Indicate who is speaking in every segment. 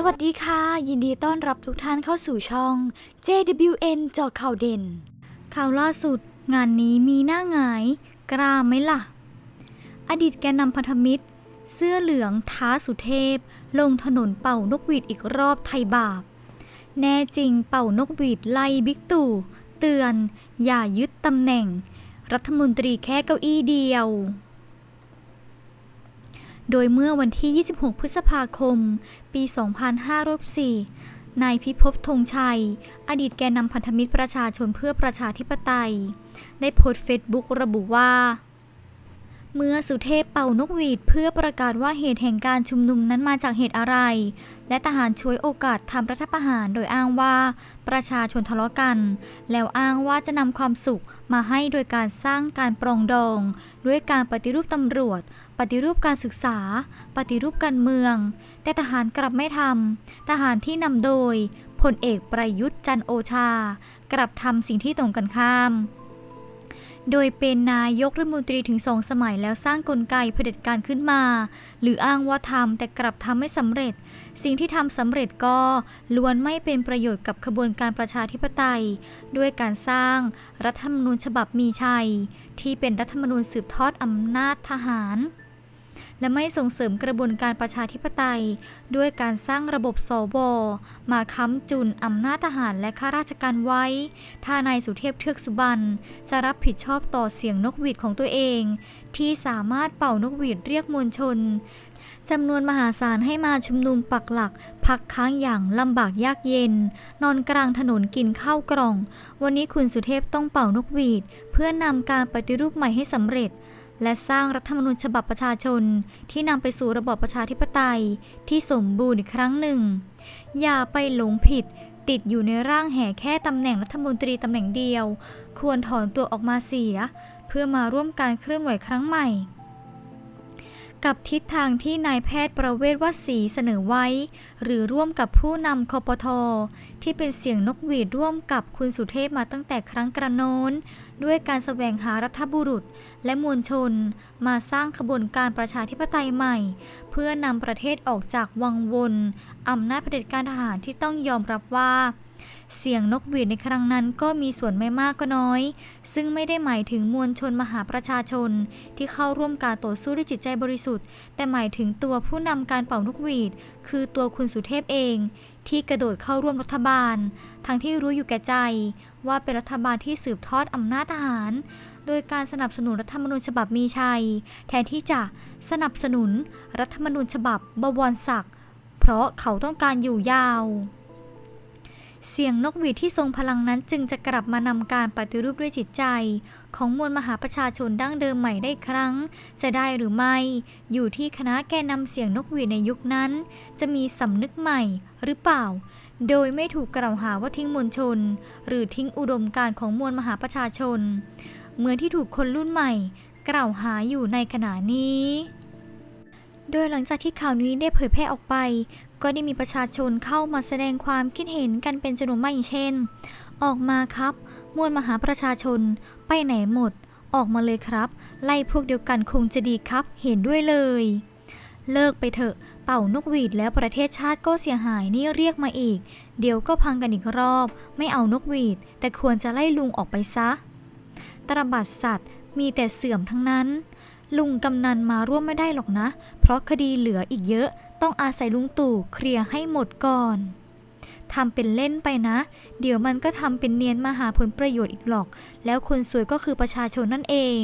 Speaker 1: สวัสดีค่ะ ยินดีต้อนรับทุกท่านเข้าสู่ช่อง JWN จอข่าวเด่น ข่าวล่าสุด งานนี้มีหน้าหงาย กล้าไหมล่ะ อดีตแกนนำพันธมิตร เสื้อเหลืองท้าสุเทพ ลงถนนเป่านกหวีดอีกรอบไทยบาป แน่จริงเป่านกหวีดไล่บิ๊กตู่ เตือน อย่ายึดตำแหน่ง รัฐมนตรีแค่เก้าอี้เดียว โดยเมื่อวันที่ 26 พฤษภาคม ปี 2504นายพิภพธงชัย อดีตแกนนำพันธมิตรประชาชนเพื่อประชาธิปไตย ได้โพสต์เฟซบุ๊กระบุว่า เมื่อสุเทพเป่านกหวีดเพื่อประกาศว่าเหตุแห่งการชุมนุมนั้นมาจากเหตุอะไร และทหารช่วยโอกาสทำรัฐประหารโดยอ้างว่า ประชาชนทะเลาะกัน แล้วอ้างว่าจะนำความสุขมาให้โดยการสร้างการปรองดอง ด้วยการปฏิรูปตำรวจ ปฏิรูปการศึกษา ปฏิรูปการเมือง แต่ทหารกลับไม่ทำทหารที่นำโดยพลเอกประยุทธ์จันโอชา กลับทำสิ่งที่ตรงกันข้าม โดยเป็นนายกรัฐมนตรีถึงสองสมัยแล้วสร้างกลไกเผด็จการขึ้นมา หรืออ้างว่าทำแต่กลับทำไม่สำเร็จ สิ่งที่ทำสำเร็จก็ล้วนไม่เป็นประโยชน์กับขบวนการประชาธิปไตย ด้วยการสร้างรัฐธรรมนูญฉบับมีชัย ที่เป็นรัฐธรรมนูญสืบทอดอำนาจทหาร และไม่ส่งเสริมกระบวนการประชาธิปไตย ด้วยการสร้างระบบสวมาค้ำจุนอำนาจทหารและข้าราชการไว้ ถ้านายสุเทพเทือกสุบรรณจะรับผิดชอบต่อเสียงนกหวีดของตัวเอง ที่สามารถเป่านกหวีดเรียกมวลชนจำนวนมหาศาลให้มาชุมนุมปักหลัก พักค้างอย่างลำบากยากเย็น นอนกลางถนนกินข้าวกล่อง วันนี้คุณสุเทพต้องเป่านกหวีด เพื่อนำการปฏิรูปใหม่ให้สำเร็จ และสร้างรัฐธรรมนูญฉบับประชาชนที่นำไปสู่ระบอบประชาธิปไตยที่สมบูรณ์อีกครั้งหนึ่ง อย่าไปหลงผิดติดอยู่ในร่างแห่แค่ตำแหน่งรัฐมนตรีตำแหน่งเดียว ควรถอนตัวออกมาเสีย เพื่อมาร่วมการเคลื่อนไหวครั้งใหม่ กับทิศทางที่นายแพทย์ประเวศวสีเสนอไว้ หรือร่วมกับผู้นำคอปทอที่เป็นเสียงนกหวีดร่วมกับคุณสุเทพมาตั้งแต่ครั้งกระโน้น ด้วยการแสวงหารัฐบุรุษ และมวลชน มาสร้างขบวนการประชาธิปไตยใหม่ เพื่อนำประเทศออกจากวังวนอำนาจเผด็จการทหารที่ต้องยอมรับว่า เสียงนกหวีดในครั้งนั้นก็มีส่วนไม่มากก็น้อย ซึ่งไม่ได้หมายถึงมวลชนมหาประชาชน ที่เข้าร่วมการต่อสู้ด้วยจิตใจบริสุทธิ์ แต่หมายถึงตัวผู้นำการเป่านกหวีด คือตัวคุณสุเทพเอง ที่กระโดดเข้าร่วมรัฐบาล ทั้งที่รู้อยู่แก่ใจ ว่าเป็นรัฐบาลที่สืบทอดอำนาจทหาร โดยการสนับสนุนรัฐธรรมนูญฉบับมีชัย แทนที่จะสนับสนุนรัฐธรรมนูญฉบับบวรศักดิ์เพราะเขาต้องการอยู่ยาว เสียงนกหวีดที่ทรงพลังนั้นจึงจะกลับมานำการปฏิรูปด้วยจิตใจ ของมวลมหาประชาชนดั้งเดิมใหม่ได้ครั้ง จะได้หรือไม่ อยู่ที่คณะแกนนำเสียงนกหวีดในยุคนั้น จะมีสำนึกใหม่หรือเปล่า โดยไม่ถูกกล่าวหาว่าทิ้งมวลชน หรือทิ้งอุดมการของมวลมหาประชาชน เหมือนที่ถูกคนรุ่นใหม่ กล่าวหาอยู่ในขณะนี้ โดยหลังจากที่ข่าวนี้ได้เผยแพร่ออกไป ก็ได้มีประชาชนเข้ามาแสดงความคิดเห็นกันเป็นจำนวนมากอย่างเช่น ออกมาครับ มวลมหาประชาชน ไปไหนหมด ออกมาเลยครับ ไล่พวกเดียวกันคงจะดีครับ เห็นด้วยเลย เลิกไปเถอะ เป่านกหวีดแล้วประเทศชาติก็เสียหายนี่เรียกมาอีก เดี๋ยวก็พังกันอีกรอบ ไม่เอานกหวีด แต่ควรจะไล่ลุงออกไปซะ ตรบัดสัตว์มีแต่เสื่อมทั้งนั้น ลุงกำนันมาร่วมไม่ได้หรอกนะ เพราะคดีเหลืออีกเยอะ ต้องอาศัยลุงตู่เคลียร์ให้หมดก่อนทำเป็นเล่นไปนะ เดี๋ยวมันก็ทำเป็นเนียนมาหาผลประโยชน์อีกหรอก แล้วคนสวยก็คือประชาชนนั่นเอง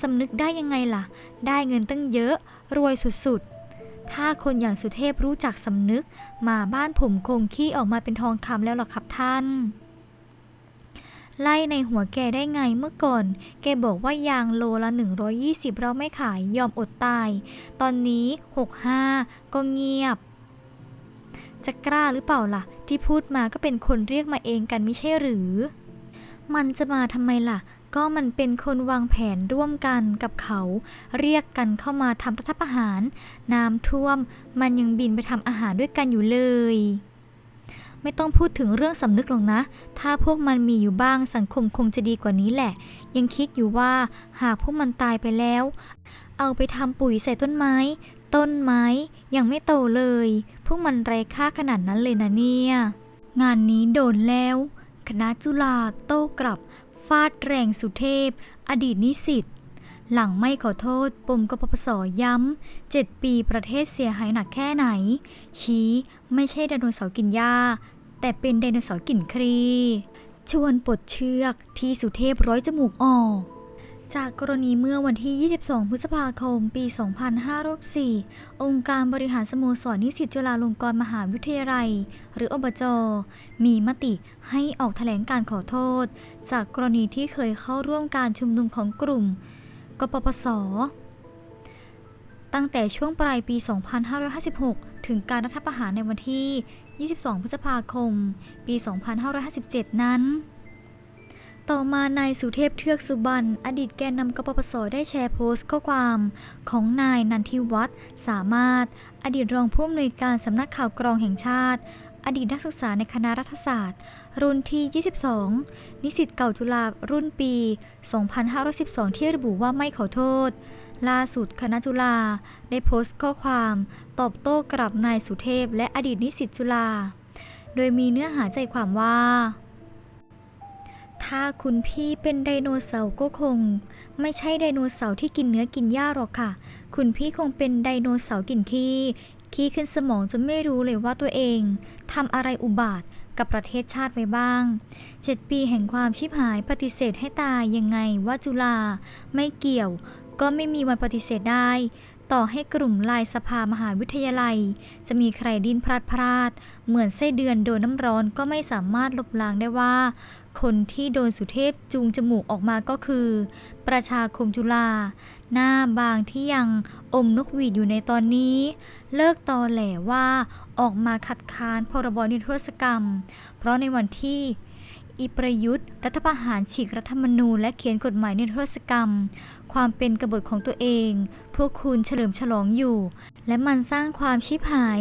Speaker 1: สำนึกได้ยังไงล่ะ ได้เงินตั้งเยอะ รวยสุดๆ ถ้าคนอย่างสุเทพรู้จักสำนึก มาบ้านผมคงขี้ออกมาเป็นทองคำแล้วหรอครับท่าน ไล่ในหัวแกได้ไงเมื่อก่อน แกบอกว่ายางโลละ 120 เราไม่ขายยอมอดตาย ตอนนี้ 65 ก็เงียบ จะกล้าหรือเปล่าล่ะ ที่พูดมาก็เป็นคนเรียกมาเองกันไม่ใช่หรือ มันจะมาทำไมล่ะ ก็มันเป็นคนวางแผนร่วมกันกับเขา เรียกกันเข้ามาทำรัฐประหาร น้ำท่วม มันยังบินไปทำอาหารด้วยกันอยู่เลย ไม่ต้องพูดถึงเรื่องสำนึกหรอกนะ ถ้าพวกมันมีอยู่บ้างสังคมคงจะดีกว่านี้แหละ ยังคิดอยู่ว่าหากพวกมันตายไปแล้ว เอาไปทำปุ๋ยใส่ต้นไม้ ต้นไม้ยังไม่โตเลย พวกมันไร้ค่าขนาดนั้นเลยนะเนี่ย งานนี้โดนแล้ว คณะจุฬาโต้กลับ ฟาดแรงสุเทพ อดีตนิสิต หลังไม่ขอโทษ ปมกปปสย้ำเจ็ดปีประเทศเสียหายหนักแค่ไหน ชี้ไม่ใช่ไดโนเสาร์กินหญ้า แต่เป็นไดโนเสาร์กินครี ชวนปลดเชือกที่สุเทพร้อยจมูกออกจากกรณีเมื่อวันที่ 22 พฤษภาคม ปี 2504 องค์การบริหารสโมสรนิสิตจุฬาลงกรณ์มหาวิทยาลัย หรืออบจ มีมติให้ออกแถลงการขอโทษ จากกรณีที่เคยเข้าร่วมการชุมนุมของกลุ่ม กปปส ตั้งแต่ช่วงปลายปี 2556 ถึงการรัฐประหารในวันที่ 22 พฤษภาคม ปี 2557 นั้น ต่อมานายสุเทพเทือกสุบรรณอดีตแกนนำกปปส ได้แชร์โพสต์ข้อความของนายนันทิวัฒน์สามารถอดีตรองผู้อำนวยการสำนักข่าวกรองแห่งชาติ อดีตนักศึกษาในคณะรัฐศาสตร์ รุ่นที่ 22 นิสิตเก่าจุฬารุ่นปี 2512 ที่ระบุว่าไม่ขอโทษ ล่าสุดคณะจุฬาได้โพสต์ข้อความตอบโต้กลับนายสุเทพ และอดีตนิสิตจุฬา โดยมีเนื้อหาใจความว่าถ้าคุณพี่เป็นไดโนเสาร์ก็คง ไม่ใช่ไดโนเสาร์ที่กินเนื้อกินหญ้าหรอกค่ะ คุณพี่คงเป็นไดโนเสาร์กินขี้ ขี้ขึ้นสมองจนไม่รู้เลยว่าตัวเองทำอะไรอุบาทกับประเทศชาติไว้บ้างเจ็ดปีแห่งความชิบหายปฏิเสธให้ตายยังไงว่าจุฬาไม่เกี่ยว ก็ไม่มีวันปฏิเสธได้ ต่อให้กลุ่มลายสภามหาวิทยาลัย จะมีใครดิ้นพลาดพลาด เหมือนไส้เดือนโดนน้ำร้อนก็ไม่สามารถลบล้างได้ว่า คนที่โดนสุเทพจูงจมูกออกมาก็คือ ประชาคมจุฬาหน้าบางที่ยังอมนกหวีดอยู่ในตอนนี้ เลิกตอแหลว่าออกมาคัดค้านพรบนิรโทษกรรม เพราะในวันที่อีประยุทธ์รัฐประหารฉีกรัฐธรรมนูญและเขียนกฎหมายนิรโทษกรรม ความเป็นกบฏของตัวเอง พวกคุณเฉลิมฉลองอยู่ และมันสร้างความชิบหาย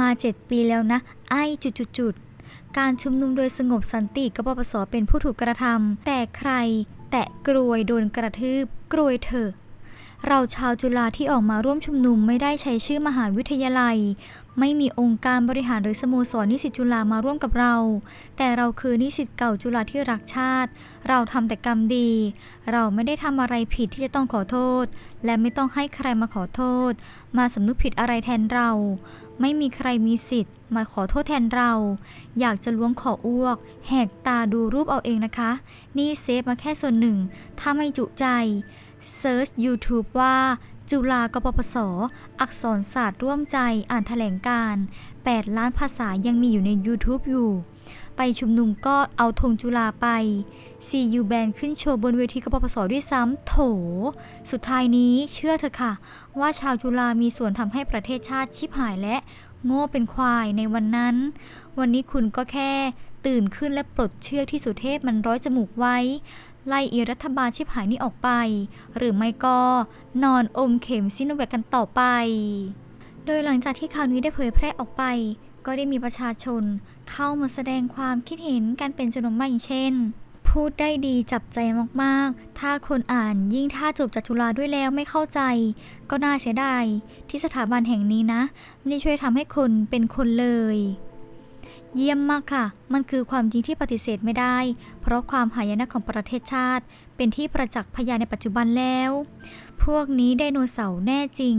Speaker 1: มาเจ็ดปีแล้วนะ ไอ้จุดๆ การชุมนุมโดยสงบสันติกบปสเป็นผู้ถูกกระทำแต่ใคร แตะกรวยโดนกระทืบกรวยเถอะเราชาวจุฬาที่ออกมาร่วมชุมนุมไม่ได้ใช้ชื่อมหาวิทยาลัย ไม่มีองค์การบริหารหรือสโมสรนิสิตจุฬามาร่วมกับเรา แต่เราคือนิสิตเก่าจุฬาที่รักชาติ เราทำแต่กรรมดี เราไม่ได้ทำอะไรผิดที่จะต้องขอโทษ และไม่ต้องให้ใครมาขอโทษ มาสำนึกผิดอะไรแทนเรา ไม่มีใครมีสิทธิ์ มาขอโทษแทนเรา อยากจะล้วงขออ้วก แหกตาดูรูปเอาเองนะคะ นี่เซฟมาแค่ส่วนหนึ่ง ถ้าไม่จุใจเซิร์ช YouTube ว่า จุฬากปปส อักษรศาสตร์ร่วมใจอ่านแถลงการ 8 ล้านภาษายังมีอยู่ใน YouTube อยู่ ไปชุมนุมก็เอาธงจุฬาไป CU Band ขึ้นโชว์บนเวทีกปปสด้วยซ้ำโถ สุดท้ายนี้เชื่อเถอะค่ะ ว่าชาวจุฬามีส่วนทำให้ประเทศชาติชิบหายและโง่เป็นควายในวันนั้น วันนี้คุณก็แค่ตื่นขึ้นและปลดเชือกที่สุเทพมันร้อยจมูกไว้ ไล่อีรัฐบาลชิบหายนี้ออกไป หรือไม่ก็นอนอมเข็มซิโนแวคกันต่อไป โดยหลังจากที่ข่าวนี้ได้เผยแพร่ออกไป ก็ได้มีประชาชนเข้ามาแสดงความคิดเห็นการเป็นจำนวนมากอย่างเช่น พูดได้ดีจับใจมากๆ ถ้าคนอ่านยิ่งถ้าจบจากจุฬาด้วยแล้วไม่เข้าใจ ก็น่าเสียดายที่สถาบันแห่งนี้นะ ไม่ได้ช่วยทำให้คนเป็นคนเลย เยี่ยมมากค่ะ มันคือความจริงที่ปฏิเสธไม่ได้ เพราะความหายนะของประเทศชาติ เป็นที่ประจักษ์พยานในปัจจุบันแล้ว พวกนี้ไดโนเสาร์แน่จริง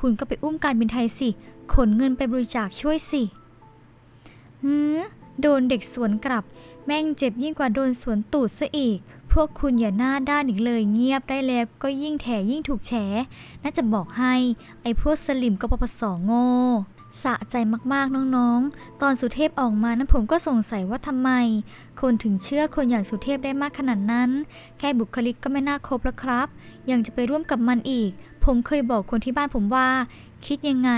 Speaker 1: คุณก็ไปอุ้มการบินไทยสิ ขนเงินไปบริจาคช่วยสิฮือโดนเด็กสวนกลับ แม่งเจ็บยิ่งกว่าโดนสวนตูดซะอีก พวกคุณอย่าหน้าด้านอีกเลย เงียบได้แล้วก็ยิ่งแถยิ่งถูกแฉ น่าจะบอกให้ ไอ้พวกสลิมก็ปปสโง่ สะใจมากๆน้องๆ ตอนสุเทพออกมานั้นผมก็สงสัยว่าทำไม คนถึงเชื่อคนอย่างสุเทพได้มากขนาดนั้น แค่บุคลิกก็ไม่น่าคบแล้วครับ ยังจะไปร่วมกับมันอีก ผมเคยบอกคนที่บ้านผมว่า คิดยังไง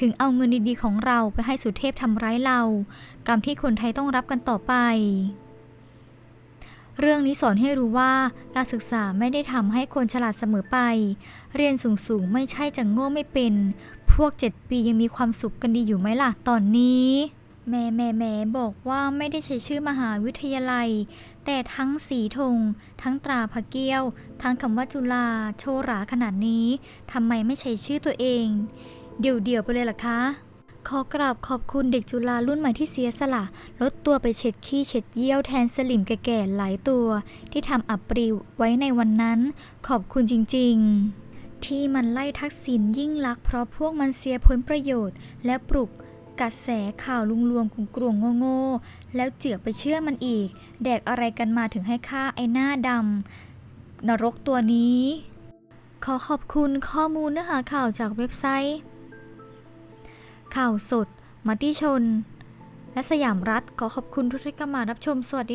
Speaker 1: ถึงเอาเงินดีๆของเราไปให้สุเทพทำร้ายเรา กรรมที่คนไทยต้องรับกันต่อไป เรื่องนี้สอนให้รู้ว่าการศึกษาไม่ได้ทำให้คนฉลาดเสมอไป เรียนสูงๆไม่ใช่จะโง่ไม่เป็น พวกเจ็ดปียังมีความสุขกันดีอยู่ไหมล่ะตอนนี้แหม่แหม่แหม่บอกว่าไม่ได้ใช้ชื่อมหาวิทยาลัย แต่ทั้งสีธง ทั้งตราพระเกี้ยว ทั้งคำว่าจุฬาโชราขนาดนี้ทำไมไม่ใช้ชื่อตัวเอง เดี่ยวๆไปเลยล่ะคะ ขอกราบขอบคุณเด็กจุฬารุ่นใหม่ที่เสียสละ ลดตัวไปเช็ดขี้เช็ดเยี่ยวแทนสลิมแก่ๆหลายตัว ที่ทำอับปริวไว้ในวันนั้น ขอบคุณจริง ๆ ที่มันไล่ทักษิณยิ่งลักเพราะพวกมันเสียผลประโยชน์ และปลุกกระแสข่าวลุงลวงกุงกรวงโง่ๆแล้วเจือกไปเชื่อมันอีก แดกอะไรกันมาถึงให้ฆ่าไอ้หน้าดำนรกตัวนี้ ขอขอบคุณข้อมูลเนื้อหาข่าวจากเว็บไซต์ ข่าวสด มติชน และสยามรัฐขอขอบคุณทุกท่านที่เข้ามารับชมสวัสดี